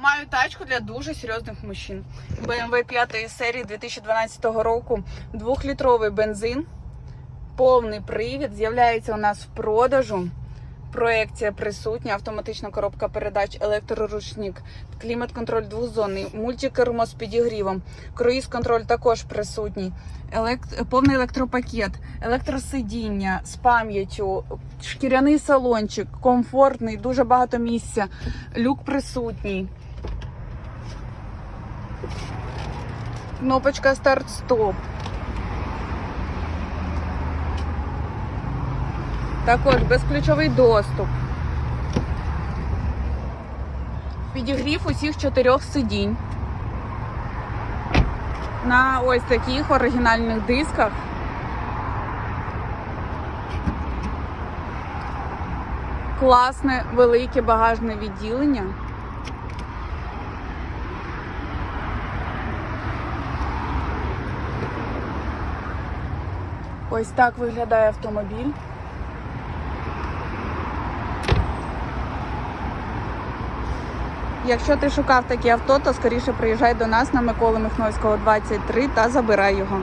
Маю тачку для дуже серйозних мужчин. BMW 5 серії 2012 року. Двохлітровий бензин, повний привід. З'являється у нас в продажу. Проекція присутня, автоматична коробка передач, електроручник, клімат-контроль двозонний, мультикермо з підігрівом, круїз-контроль також присутній, елект... повний електропакет, електросидіння з пам'яттю, шкіряний салончик, комфортний, дуже багато місця, люк присутній. Кнопочка старт-стоп. Також безключовий доступ. Підігрів усіх чотирьох сидінь. На ось таких оригінальних дисках. Класне велике багажне відділення. Ось так виглядає автомобіль. Якщо ти шукав таке авто, то скоріше приїжджай до нас на Миколи Михновського 23 та забирай його.